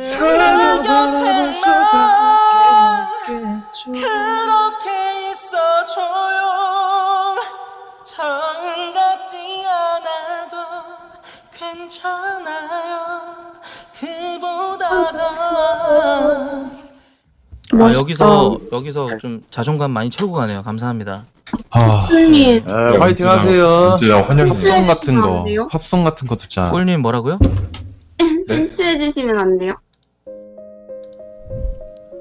내 곁에 난 그렇게 있어줘요 처음 같지 않아도 괜찮아요 그보다 더 아, 여기서 여기서 좀 자존감 많이 채우고 가네요. 감사합니다. 아, 님 네, 화이팅 하세요. 진짜 환영 팝송 같은 안 거? 팝송 같은 거 듣자. 꼴님 뭐라고요? 신추해 주시면 안 돼요?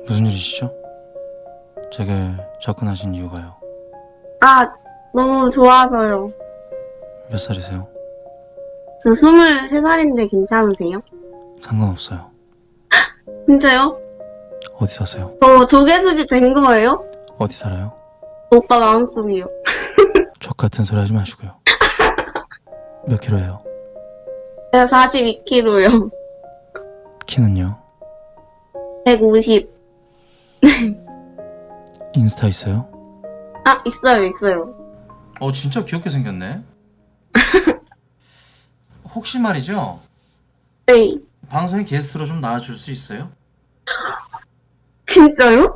무슨 일이시죠? 제게 접근하신 이유가요. 아 너무 좋아서요. 몇 살이세요? 저 23살인데 괜찮으세요? 상관없어요. 진짜요? 어디 사세요? 저 조개수집 된 거예요? 어디 살아요? 오빠 마음속이요. 족 같은 소리 하지 마시고요. 몇 킬로예요? 제가 42kg요. 키는요? 150. 인스타 있어요? 아 있어요 있어요. 어 진짜 귀엽게 생겼네. 혹시 말이죠? 네. 방송에 게스트로 좀 나와줄 수 있어요? 진짜요?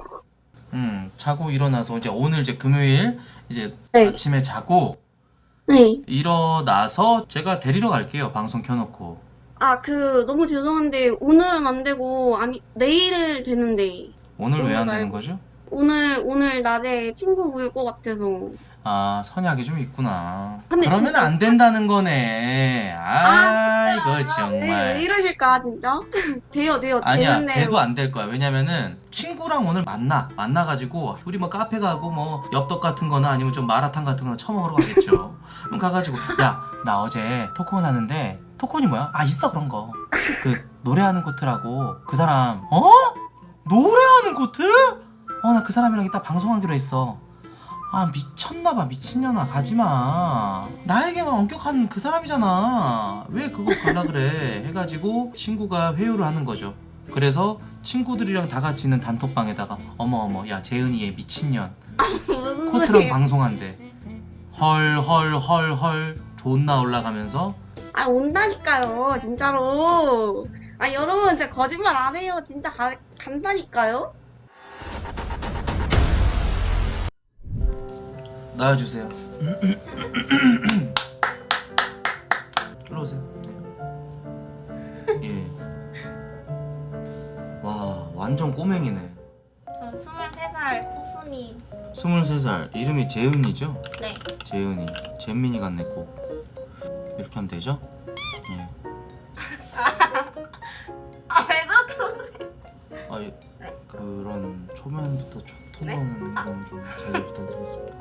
음 자고 일어나서 이제 오늘 이제 금요일 이제 네. 아침에 자고 네. 일어나서 제가 데리러 갈게요. 방송 켜놓고. 아 그 너무 죄송한데 오늘은 안 되고 아니 내일 되는데 오늘 왜 안 오늘 되는 말고. 거죠? 오늘 오늘 낮에 친구 볼 것 같아서 아 선약이 좀 있구나. 근데 그러면 진짜- 안 된다는 거네. 아 이거 왜, 왜 정말. 이러실까 진짜? 돼요 돼요 아니야 되는데요. 돼도 안 될 거야. 왜냐면은 친구랑 오늘 만나 만나가지고 우리 뭐 카페 가고 뭐 엽떡 같은 거나 아니면 좀 마라탕 같은 거나 처먹으러 가겠죠. 그럼 가가지고 야 나 어제 토크온 하는데 토크온이 뭐야? 아 있어 그런 거. 그 노래하는 코트라고 그 사람 어? 노래하는 코트? 어 나 그 사람이랑 이따 방송하기로 했어. 아 미쳤나봐. 미친년아 가지마. 나에게만 엄격한 그 사람이잖아. 왜 그거 갈라 그래? 해가지고 친구가 회유를 하는 거죠. 그래서 친구들이랑 다 같이 있는 단톡방에다가 어머 어머 야 재은이 얘 미친년. 코트랑? 방송한대. 헐헐헐헐 존나 올라가면서. 아 온다니까요 진짜로 아 여러분 진짜 거짓말 안 해요 진짜 가, 간다니까요 나와주세요 일로 오세요 네. 예. 와 완전 꼬맹이네 저 23살 코순이 23살 이름이 재은이죠? 네 재은이 잼민이 같네 꼭 이렇게 하면 되죠? 예. 아왜 그렇게 웃으세요? 아, 예. 그런 초면부터 초, 톤나오는 건 좀 자제 부탁드리겠습니다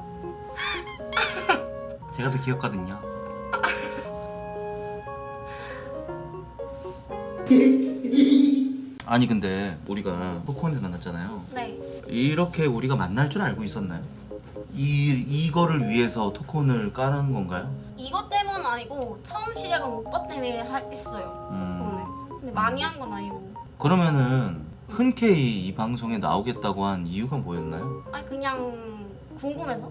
제가 더 귀엽거든요 아니 근데 우리가 포코원에서 만났잖아요 네 이렇게 우리가 만날 줄 알고 있었나요? 이 이거를 위해서 토큰을 까는 건가요? 이것 때문 은 아니고 처음 시작은 오빠 때문에 하, 했어요. 음. 근데 많이 한 건 아니고. 그러면은 흔쾌히 이 방송에 나오겠다고 한 이유가 뭐였나요? 아니 그냥 궁금해서.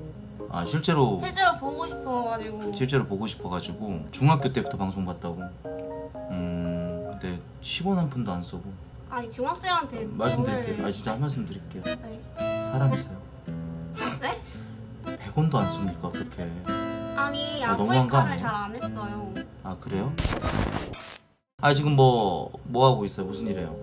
아 실제로 실제로 보고 싶어가지고. 실제로 보고 싶어가지고 중학교 때부터 방송 봤다고. 음 근데 10원 한 푼도 안 쓰고 아니 중학생한테 말씀드릴게요. 돈을- 아 진짜 한 말씀 드릴게요. 네. 사람이세요. 네? 100원도 안 씁니까 어떻게? 아니 아, 너무한 거 아프리카를 아니에요? 잘안 했어요. 아 그래요? 아 지금 뭐 뭐 하고 있어요? 무슨 일 해요?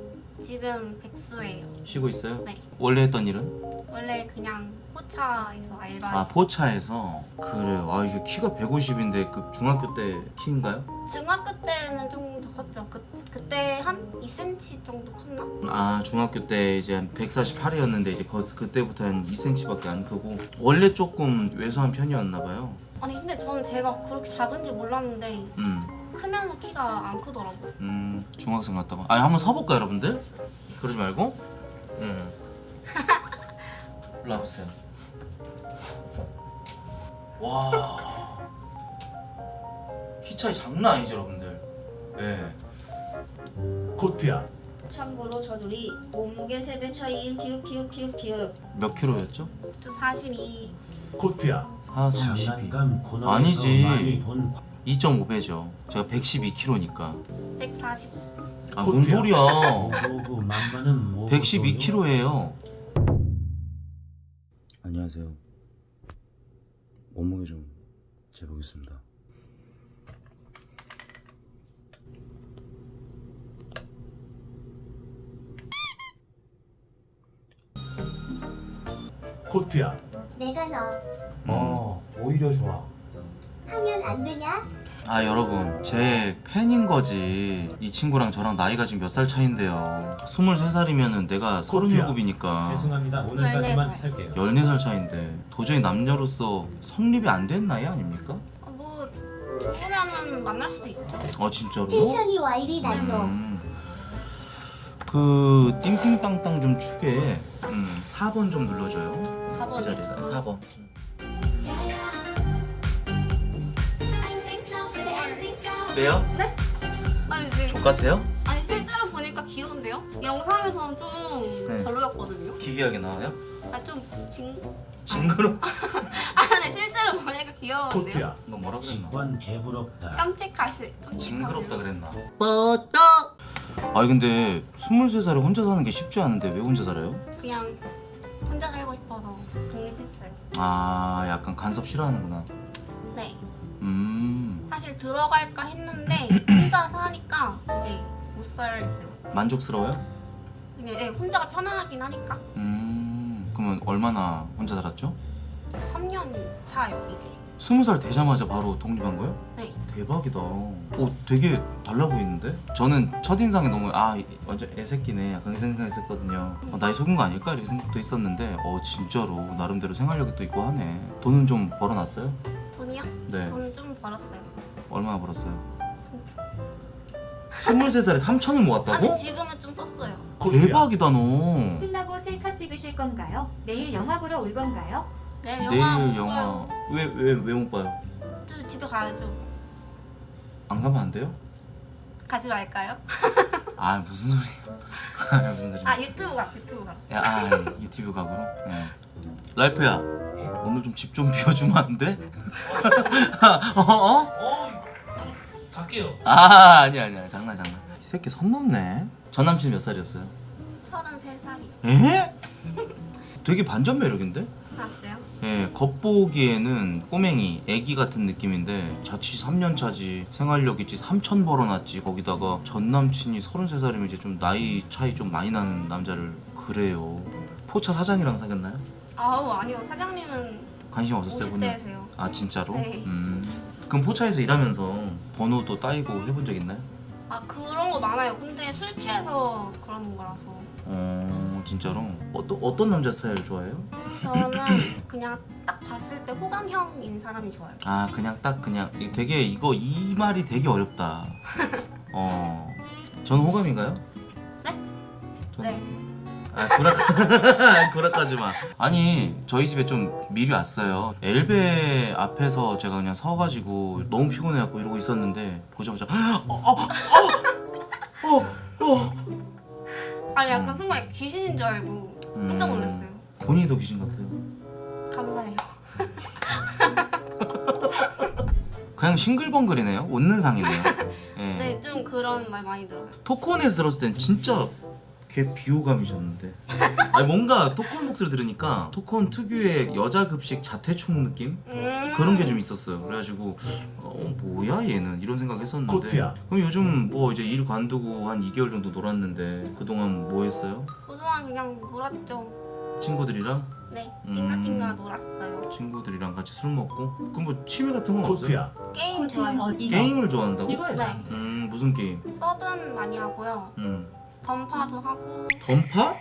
지금 백수예요. 쉬고 있어요? 네. 원래 했던 일은? 원래 그냥 포차에서 알바했어요. 아 포차에서 그래요. 아 이게 키가 150인데 그 중학교 때 키인가요? 중학교 때는 좀 더 컸죠. 그, 그때 한 2cm 정도 컸나? 아 중학교 때 이제 한 148이었는데 이제 거, 그때부터 한 2cm밖에 안 크고 원래 조금 왜소한 편이었나 봐요. 아니 근데 저는 제가 그렇게 작은지 몰랐는데 음, 크면서 키가 안 크더라고요. 음 중학생 같다고. 아 한번 서볼까 여러분들? 그러지 말고. 음. 일로 와보세요. 와. 키 차이 장난 아니죠 여러분들. 네. 코트야. 참고로 저들이 몸무게 3배 차이인 키읔 키읔 키읔 키읔 몇 킬로였죠? 저 42. 코트야. 4, 3, 12. 장난감 코너에서 아니지. 많이 본 2.5배죠. 제가 112kg니까. 140. 아 뭔 소리야 오고 만만은 뭐 112kg예요 안녕하세요. 몸무게 좀 재보겠습니다. 코트야. 내가 너 어 오히려 좋아 하면 안 되냐? 아 여러분 제 팬인 거지 이 친구랑 저랑 나이가 지금 몇 살 차인데요 23살이면은 내가 37이니까 죄송합니다. 오늘까지만 살게요. 14살 차인데 도저히 남녀로서 성립이 안 된 나이 아닙니까? 어, 뭐 좋으면은 만날 수도 있죠. 아 진짜로? 텐션이 와이리 난너 음. 그 띵띵땅땅 좀 추게 음, 4번 좀 눌러줘요 이 4번이요? 자리에다 4번 왜요? 네? 아니 네. 족같아요? 아니 실제로 보니까 귀여운데요? 영상에서는 좀 네. 별로였거든요. 기괴하게 나와요? 아좀 징. 징그러? 아 근데 실제로 보니까 귀여운데요? 코트야. 너 뭐라 그랬나? 직관 개부럽다 깜찍하시. 징그럽다 그랬나? 뻗떡! 아니 근데 23살에 혼자 사는 게 쉽지 않은데 왜 혼자 살아요? 그냥 혼자 살고 싶어서 독립했어요. 아 약간 간섭 싫어하는구나 네. 음 사실 들어갈까 했는데 혼자 사니까 이제 못 살겠어요. 만족스러워요? 그냥 네, 혼자가 편하긴 하니까 음 그러면 얼마나 혼자 살았죠? 3년 차요 이제. 20살 되자마자 바로 독립한 거예요? 네. 대박이다 오 되게 달라 보이는데? 저는 첫인상에 너무 아 이- 완전 애새끼네 약간 그 생각했었거든요 어, 나이 속은 거 아닐까 이렇게 생각도 있었는데 어 진짜로 나름대로 생활력이 또 있고 하네 돈은 좀 벌어놨어요? 돈이요? 네 돈 좀 벌었어요. 얼마나 벌었어요? 3천. 23살에 3천을 모았다고? 아니 지금은 좀 썼어요. 코트야. 대박이다 너 끝나고 셀카 찍으실 건가요? 내일 영화 보러 올 건가요? 내일 영화 내일 못 영화. 왜 왜 왜 못 봐요? 저 집에 가야죠. 안 가면 안 돼요? 가지 말까요? 아 무슨 소리야 무슨 소리야 아 유튜브 가 유튜브 가. 야, 아, 유튜브 각으로? 네. 라이프야, 오늘 좀 집 좀 비워주면 안 돼? 어? 어? 어, 갈게요. 아, 아니야, 아니야. 장난, 장난. 이 새끼 선 넘네. 전 남친 몇 살이었어요? 33 살이요. 에? 되게 반전 매력인데? 아시요? 예, 겉보기에는 꼬맹이, 애기 같은 느낌인데 자취 3년 차지, 생활력 있지, 3천 벌어놨지, 거기다가 전 남친이 33살이면 이제 좀 나이 차이 좀 많이 나는 남자를 그래요. 포차 사장이랑 사귀었나요? 아우 아니요 사장님은 관심 없었어요, 그냥? 50대세요. 아 진짜로? 네. 음. 그럼 포차에서 일하면서 번호도 따이고 해본 적 있나요? 아 그런 거 많아요. 근데 술 취해서 그러는 거라서 어 진짜로? 어떤 어떤 남자 스타일 좋아해요? 저는 그냥 딱 봤을 때 호감형인 사람이 좋아요. 아 그냥 딱 그냥 이- 되게 이거 이 말이 되게 어렵다. 어. 전 호감인가요? 네? 전- 네. 아 구락 구락하지 마. 아니 저희 집에 좀 미리 왔어요. 엘베 앞에서 제가 그냥 서가지고 너무 피곤해갖고 이러고 있었는데 보자마자 어어어어어 아니 약간 순간 귀신인 줄 알고 깜짝 놀랐어요. 본인이 더 귀신 같아요. 감사해요. 그냥 싱글벙글이네요. 웃는 상이네요. 예. 네, 좀 그런 말 많이 들어요. 토크온에서 들었을 땐 진짜 걔 비호감이셨는데. 아니 뭔가 토크온 목소리 들으니까 토크온 특유의 여자 급식 자퇴충 느낌 음. 그런 게 좀 있었어요. 그래가지고 어 뭐야 얘는 이런 생각했었는데. 코트야. 그럼 요즘 뭐 이제 일 관두고 한 2개월 정도 놀았는데 그동안 뭐 했어요? 그동안 그냥 놀았죠. 친구들이랑 네, 음. 띵가띵가 놀았어요. 친구들이랑 같이 술 먹고 그럼 뭐 취미 같은 건 없어요? 코트야. 게임 좋아해요. 게임을 좋아한다고? 네, 음 무슨 게임? 서든 많이 하고요. 음 던파도 하고, 던파?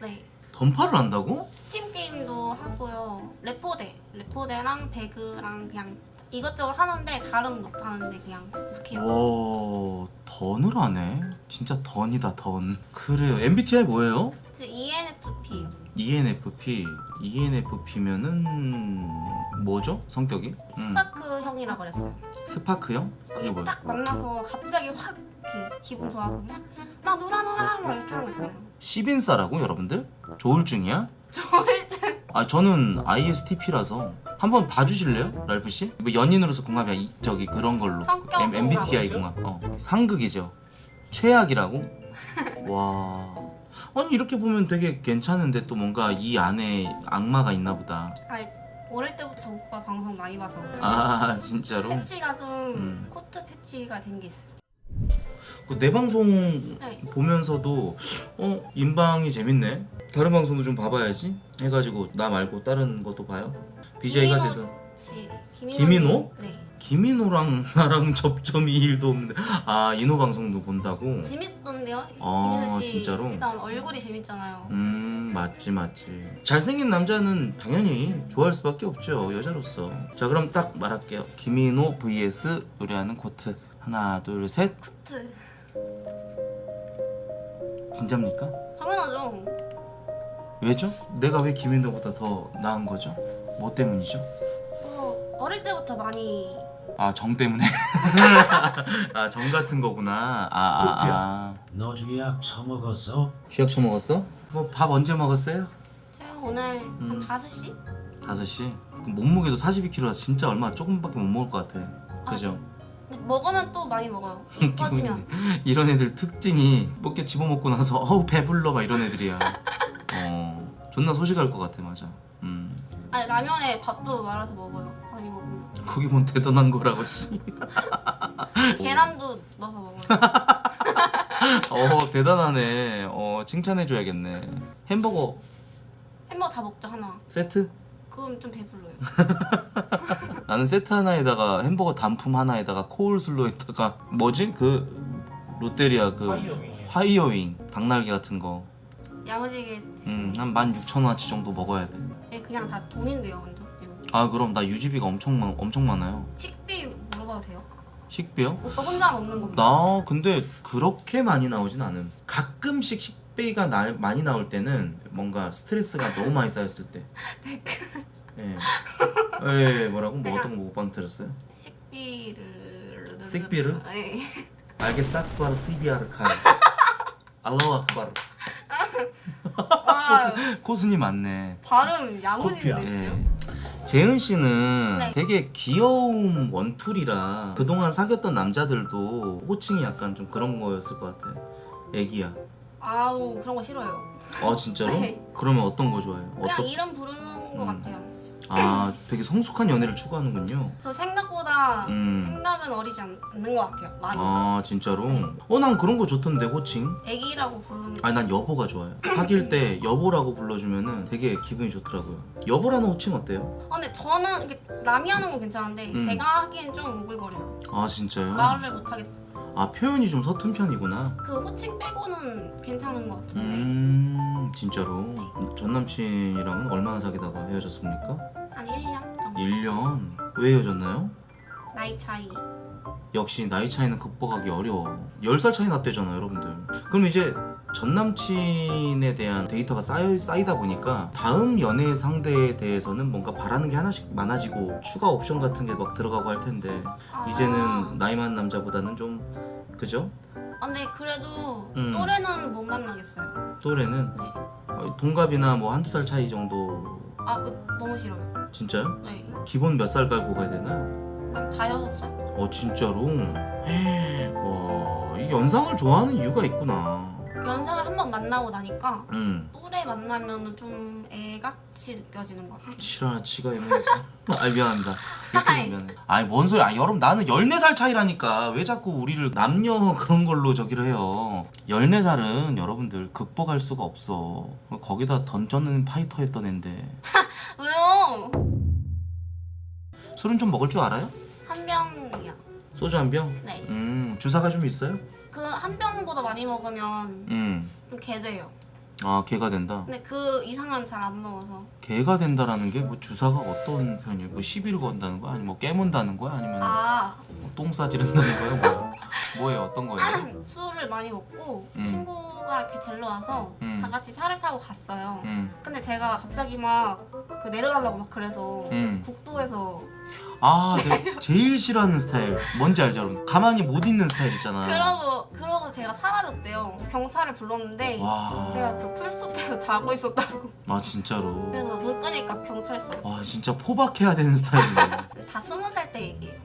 네, 던파를 한다고? 스팀 게임도 하고요. 레포대, 레포대랑 배그랑 그냥 이것저것 하는데 잘은 못하는데 그냥 막 해요. 와 던을 하네 진짜 던이다 던 그래요 MBTI 뭐예요? 저 ENFP E ENFP ENFP면은 뭐죠 성격이? 음, 스파크 형이라 그랬어요. 스파크형? 그게 뭐야? 딱 만나서 갑자기 확 이렇게 기분 좋아서 막, 막 놀아 놀아 막 이렇게 하는 거 있잖아요. 시빈사라고 여러분들? 조울증이야? 저일증 아 저는 ISTP라서 한번 봐주실래요 랄프 씨? 뭐 연인으로서 궁합이야 이, 저기 그런 걸로 성격 M, MBTI. 궁합 어 상극이죠 최악이라고? 와. 아니 이렇게 보면 되게 괜찮은데 또 뭔가 이 안에 악마가 있나 보다. 아니 어릴 때부터 오빠 방송 많이 봐서 아 진짜로? 패치가 좀 음. 코트 패치가 된 게 있어요. 그 내 방송 네. 보면서도 어 인방이 재밌네. 다른 방송도 좀 봐봐야지. 해가지고 나 말고 다른 것도 봐요. BJ가 김인호 되든 씨, 김인호? 네. 김인호랑 나랑 접점이 일도 없는데 아 인호 방송도 본다고? 재밌던데요? 아, 김인호 씨 진짜로? 일단 얼굴이 재밌잖아요. 음 맞지 맞지 잘생긴 남자는 당연히 좋아할 수밖에 없죠 여자로서 자 그럼 딱 말할게요 김인호 vs 노래하는 코트 하나 둘셋 코트 진짜입니까? 당연하죠. 왜죠? 내가 왜 김인호보다 더 나은 거죠? 뭐 때문이죠? 뭐 어릴 때부터 많이 아 정 때문에 아 정 같은 거구나 아아아 아, 너 쥐약 처먹었어? 쥐약 처먹었어? 뭐 밥 언제 먹었어요? 제가 오늘 음. 한 5시? 5시? 그럼 몸무게도 42kg라 진짜 얼마 조금밖에 못 먹을 것 같아 그죠? 먹으면 또 많이 먹어요. 웃기고 퍼지면. 이런 애들 특징이 몇개 집어먹고 나서 어우 배불러 막 이런 애들이야 어 존나 소식할 것 같아 맞아 음 아니 라면에 밥도 말아서 먹어요. 많이 먹으면. 그게 뭔 대단한 거라고 씨. 계란도 넣어서 먹어요. 어 대단하네 어 칭찬해줘야겠네 햄버거 햄버거 다 먹죠 하나. 세트? 그럼 좀 배불러요. 나는 세트 하나에다가 햄버거 단품 하나에다가 코울슬로에다가 뭐지 그 롯데리아 그 화이어윙. 화이어윙 닭날개 같은 거 야무지게 드시면 음, 한 16,000원어치 정도 먹어야 돼. 예, 그냥 다 돈인데요 완전. 이거. 아 그럼 나 유지비가 엄청 많, 엄청 많아요. 식비 물어봐도 돼요? 식비요? 오빠 혼자 먹는 겁니다. 나 근데 그렇게 많이 나오진 않음. 가끔씩 식비가 나, 많이 나올 때는 뭔가 스트레스가 너무 많이 쌓였을 때. 예. 예, 뭐라고? 뭐 어떤 거 오빵 들었어요? 식비를 식비를? 네. 알게 삭스바르 시비아르 카. 알라우 아크바르. 와 코순이 많네. 발음 야무지게 코트야. 됐어요. 예. 재은 씨는 네. 되게 귀여운 원툴이라 그동안 사귀었던 남자들도 호칭이 약간 좀 그런 거였을 것 같아. 애기야. 아우 그런 거 싫어요. 아 진짜로? 네. 그러면 어떤 거 좋아해요? 그냥 어떤? 이름 부르는 거 음. 같아요. 아 되게 성숙한 연애를 추구하는군요. 그래서 생각보다 음. 생각은 어리지 않, 않는 것 같아요. 많이. 아 진짜로? 네. 어난 그런 거 좋던데 호칭. 애기라고 부르는 아니 난 여보가 좋아요. 사귈 때 여보라고 불러주면은 되게 기분이 좋더라고요. 여보라는 호칭 어때요? 어, 근데 저는 이게 남이 하는 건 괜찮은데 음. 제가 하기엔 좀 오글거려요. 아 진짜요? 말을 못 하겠어요. 아 표현이 좀 서툰 편이구나. 그 호칭 빼고는 괜찮은 것 같은데 음 진짜로 전 남친이랑은 얼마나 사귀다가 헤어졌습니까? 한 1년 정도 1년 왜 헤어졌나요? 나이 차이. 역시 나이 차이는 극복하기 어려워 10살 차이 났대잖아 여러분들 그럼 이제 전 남친에 대한 데이터가 쌓여, 쌓이다 보니까 다음 연애 상대에 대해서는 뭔가 바라는 게 하나씩 많아지고 추가 옵션 같은 게 막 들어가고 할 텐데 아. 이제는 나이 많은 남자보다는 좀 그죠? 아, 근데 그래도 음. 또래는 못 만나겠어요. 또래는 네. 어, 동갑이나 뭐 한두 살 차이 정도 아, 그, 너무 싫어요. 진짜요? 네. 기본 몇 살 깔고 가야 되나요? 한 다여섯 살? 어 진짜로? 와, 이 연상을 좋아하는 이유가 있구나. 만나고 나니까 음, 또래 만나면은 좀 애같이 느껴지는 것 같아요. 싫어, 지가 애매해서. 아 미안합니다. 이렇게 미안해. 아니 뭔 소리? 아 여러분 나는 14살 차이라니까 왜 자꾸 우리를 남녀 그런 걸로 저기를 해요. 14살은 여러분들 극복할 수가 없어. 거기다 던져는 파이터였던 앤데. 왜요? 술은 좀 먹을 줄 알아요? 한 병이요. 소주 한 병? 네. 음, 주사가 좀 있어요? 그 한 병보다 많이 먹으면 음, 좀 개 돼요. 아 개가 된다. 근데 그 이상은 잘 안 먹어서. 개가 된다라는 게 뭐 주사가 어떤 편이에요? 뭐 시비를 건다는 거야? 아니면 뭐 깨문다는 거야? 아니면 아, 뭐똥 싸지른다는 거야? 뭐야? 뭐예요? 어떤 거예요? 술을 많이 먹고 음. 친구가 이렇게 데려 와서 음. 다 같이 차를 타고 갔어요. 음. 근데 제가 갑자기 막 그 내려가려고 막 그래서 음. 국도에서 아, 내가 제일 싫어하는 스타일 뭔지 알죠? 여러분? 가만히 못 있는 스타일 있잖아. 그러고 그러고 제가 사라졌대요. 경찰을 불렀는데 와. 제가 그 풀숲에서 자고 있었다고. 아 진짜로. 그래서 눈 뜨니까 경찰서였어. 와 진짜 포박해야 되는 스타일이네. 다 스무 살 때 얘기예요.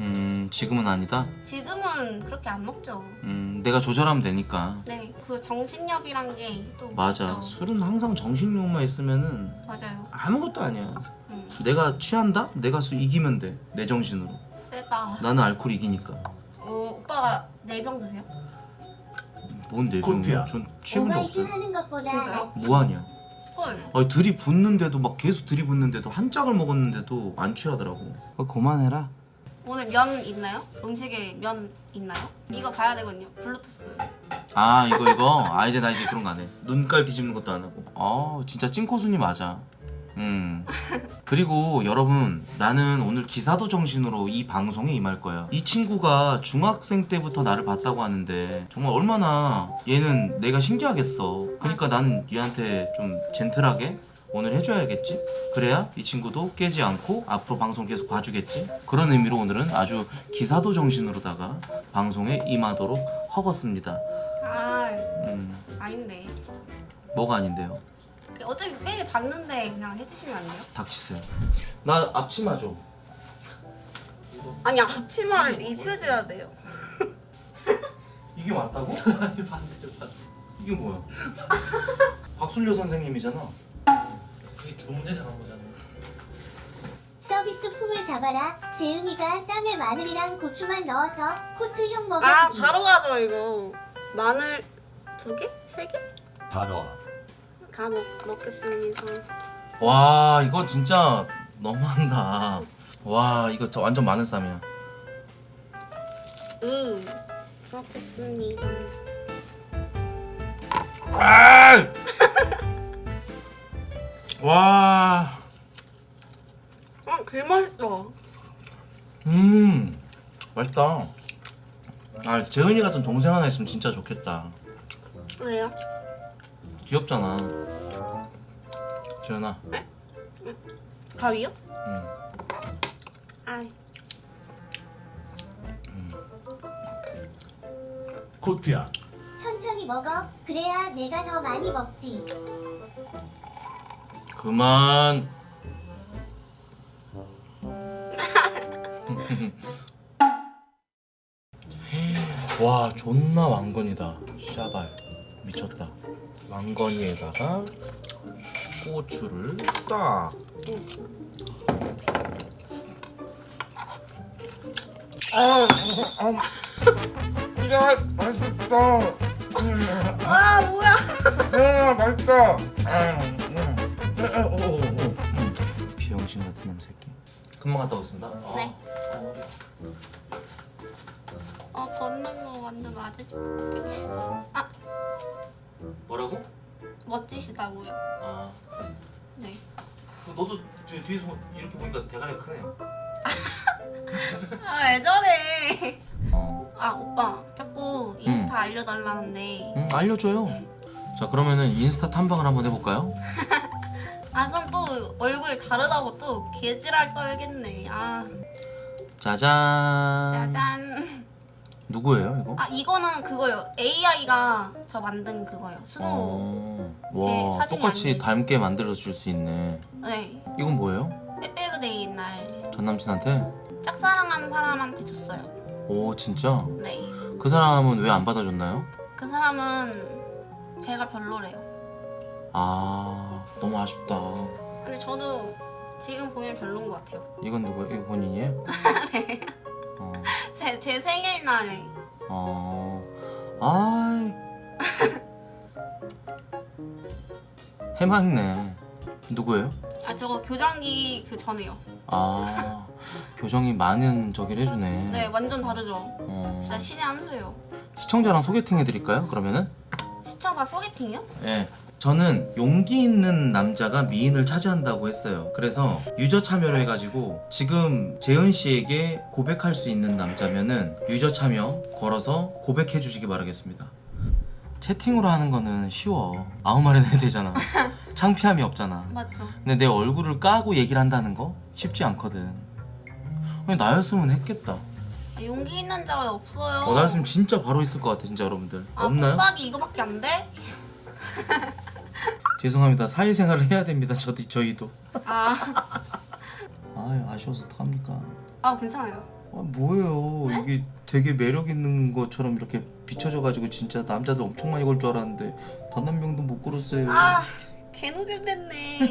음 지금은 아니다. 지금은 그렇게 안 먹죠. 음, 내가 조절하면 되니까. 네, 그 정신력이란 게 또 맞아. 술은 항상 정신력만 있으면은 맞아요. 아무것도 아니야. 음, 내가 취한다? 내가 수 이기면 돼. 내 정신으로. 세다. 나는 알코올 이기니까. 어, 오빠가 네 병 드세요? 뭔 내병이야? 코트야. 전 취해본 적 오바이트 없어요. 하는 것보다 진짜요? 무한이야. 헐. 아니 들이붓는데도 막 계속 들이붓는데도 한 짝을 먹었는데도 안 취하더라고. 어, 그만해라. 오늘 면 있나요? 음식에 면 있나요? 이거 봐야 되거든요. 블루투스. 아 이거 이거 아 이제 나 이제 그런 거 안 해. 눈깔 뒤집는 것도 안 하고. 아 진짜 찐코순이 맞아. 음 그리고 여러분 나는 오늘 기사도 정신으로 이 방송에 임할 거야. 이 친구가 중학생 때부터 나를 봤다고 하는데 정말 얼마나 얘는 내가 신기하겠어. 그러니까 나는 얘한테 좀 젠틀하게 오늘 해줘야겠지? 그래야 이 친구도 깨지 않고 앞으로 방송 계속 봐주겠지? 그런 의미로 오늘은 아주 기사도 정신으로다가 방송에 임하도록 허겄습니다. 아, 음, 아닌데. 뭐가 아닌데요? 어차피 매일 봤는데 그냥 해주시면 안 돼요? 닥치세요. 나 앞치마 줘. 아니 앞치마를 입혀줘야 돼요. 이게 맞다고? 아니 반대로 이게 뭐야? 박순려 선생님이잖아. 그게 주문제 잘한 거잖아. 서비스 품을 잡아라 재은이가 쌈에 마늘이랑 고추만 넣어서 코트형 아 먹여주기 바로 가죠 이거. 마늘 두 개? 세 개? 단어 다 넣, 넣겠습니다. 와 이거 진짜 너무한다. 와 이거 저 완전 마늘 쌈이야. 으 넣겠습니다. 아! 와. 아, 개 맛있어. 음 맛있다. 아 재은이 같은 동생 하나 있으면 진짜 좋겠다. 왜요? 귀엽잖아. 재은아. 밥이요? 응. 아, 코트야 천천히 먹어 그래야 내가 더 많이 먹지 그만. 와 존나 왕건이다 샤발 미쳤다 왕건이에다가 고추를 싹 아, 아, 야, 맛있다. 아 뭐야? 야, 맛있다. 아, 오. 비영신 같은 남새끼. 금방 갔다 오신다. 네. 어 걷는 거 완전 아저씨. 아 뭐라고? 멋지시다고요. 아, 네. 그 너도 저 뒤에서 보- 이렇게 보니까 대가리가 크네. 아왜 저래? 어. 아 오빠 자꾸 인스타 알려달라는데. 음, 알려줘요. 자, 그러면은 인스타 탐방을 한번 해볼까요? 아 그럼 또 얼굴 다르다고 또 개지랄 떨겠네. 아 짜잔. 짜잔. 누구예요, 이거? 아 이거는 그거요. AI가 저 만든 그거요. 스노우. 어, 제 와, 사진이 똑같이 아니에요. 닮게 만들어 줄 수 있네. 네. 이건 뭐예요? 빼빼로데이 날 전 남친한테? 짝사랑하는 사람한테 줬어요. 오, 진짜? 네. 그 사람은 왜 안 받아줬나요? 그 사람은 제가 별로래요. 아, 너무 아쉽다. 근데 저도 지금 보면 별론 것 같아요. 이건 누구예요? 이거 본인이에요? 어, 제, 제 생일날에 어, 아이. 해맑네. 누구예요? 아 저거 교정기 그 전에요. 아, 교정이 많은 저기를 해주네. 네 완전 다르죠. 어, 진짜 신의 한 수요. 시청자랑 소개팅 해드릴까요? 그러면은? 시청자 소개팅이요? 예. 저는 용기 있는 남자가 미인을 차지한다고 했어요. 그래서 유저 참여를 해가지고 지금 재은 씨에게 고백할 수 있는 남자면은 유저 참여 걸어서 고백해 주시기 바라겠습니다. 채팅으로 하는 거는 쉬워. 아무 말이나 해도 되잖아. 창피함이 없잖아. 맞죠. 근데 내 얼굴을 까고 얘기를 한다는 거 쉽지 않거든. 아니, 나였으면 했겠다. 아, 용기 있는 자가 없어요. 어, 나였으면 진짜 바로 있을 것 같아, 진짜 여러분들. 아 없나요? 빡이 이거밖에 안 돼? 죄송합니다. 사회생활을 해야 됩니다. 저도 저희도. 아, 아유 아쉬워서 어떡합니까? 아 괜찮아요. 아 뭐예요 이게 되게 매력 있는 것처럼 이렇게 비춰져가지고 진짜 남자들 엄청 많이 걸 줄 알았는데 단 한 명도 못 걸었어요 아 개노잼 됐네.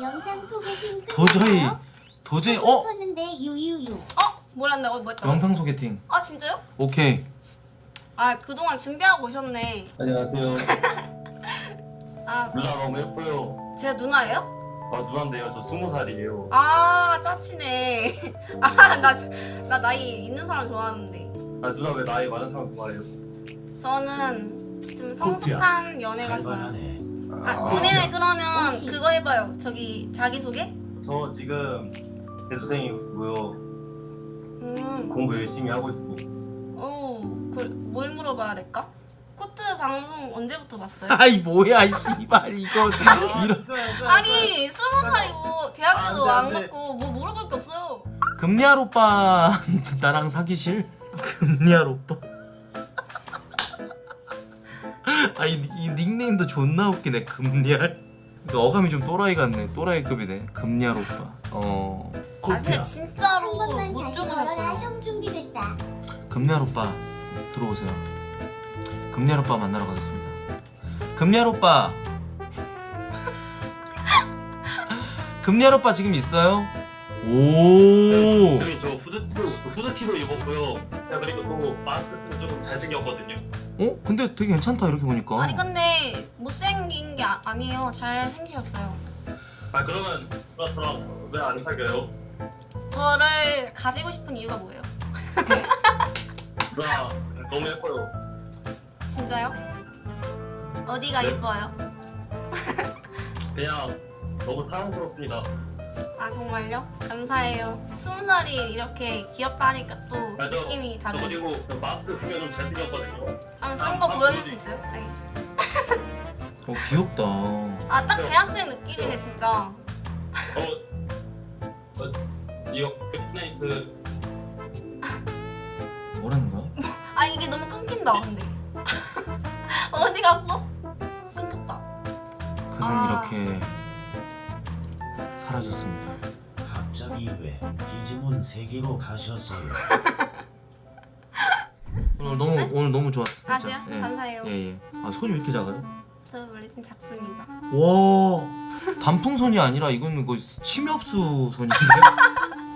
영상 소개팅 도저히 도저히 어? 었는데 유유유. 어? 뭐랬나? 어, 뭐였다? 영상 소개팅 아 진짜요? 오케이 아 그동안 준비하고 오셨네. 안녕하세요. 아 누나 너무 예뻐요. 제가 누나예요? 아 누나인데요. 저 스무 살이에요. 아 짜치네. 아나 나 나이 있는 사람 좋아하는데. 아 누나 왜 나이 많은 사람 좋아해요? 저는 좀 성숙한 연애가 좋아요. 갈만하네. 아 본인은 그러면 혹시- 그거 해봐요. 저기 자기 소개? 저 지금 대수생이고요. 음. 공부 열심히 하고 있습니다. 오, 그 뭘 물어봐야 될까? 코트 방송 언제부터 봤어요? 아이 뭐야 이 씨발 이거 이런 아니 스무 살이고 대학교도 안 안 돼, 안 돼. 갔고 뭐 물어볼 게 없어요. 금리알 오빠 나랑 사귀실? 금리알 오빠 아이 이 닉네임도 존나 웃기네 금리알 그 어감이 좀 또라이 같네 또라이급이네 금리알 오빠 어 아 근데 코트야. 진짜로 한 번만 못. 형 준비됐다. 금리알 오빠 들어오세요 금리알 오빠 만나러 가겠습니다 금리알 오빠 금리알 오빠 지금 있어요? 오 여기 저 후드티 후드티도 입었고요. 제가 그리고 또 마스크 쓰면 조금 잘생겼거든요. 어? 근데 되게 괜찮다 이렇게 보니까 아니 근데 못생긴 게 아, 아니에요. 잘 생기셨어요. 아 그러면 누나 저랑 왜안 사귀어요? 저를 가지고 싶은 이유가 뭐예요? 누나 너무 예뻐요. 진짜요? 어디가 네. 이뻐요? 그냥 너무 사랑스럽습니다. 아 정말요? 감사해요. 스무 살이 이렇게 귀엽다 하니까 또 아, 저- 느낌이 저 다르네. 그리고 그 마스크 쓰면 좀 잘생겼거든요. 한번 쓴거 보여줄 수 있어요? 네. 어 귀엽다 아 딱 대학생 느낌이네 진짜. 어, 어 이거 굿나이트 뭐라는 거야? 아 이게 너무 끊긴다 근데. 어디가 아파? 끊겼다. 그는 아. 이렇게 사라졌습니다 갑자기 왜 디지몬 세계로 가셨어요? 오늘 너무 오늘 너무 좋았어 아, 진짜. 진짜요? 감사해요. 예예 아 손이 왜 이렇게 작아요? 저 원래 좀 작습니다. 와 단풍 손이 아니라 이건 그 침엽수 손인데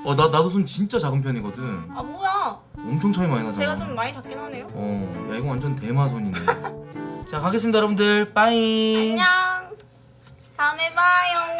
어나 나도 손 진짜 작은 편이거든 아 뭐야? 엄청 차이 많이 나잖아 제가 좀 많이 작긴 하네요. 어 야 이거 완전 대마 손이네 자 가겠습니다 여러분들 빠잉 안녕. 다음에 봐요.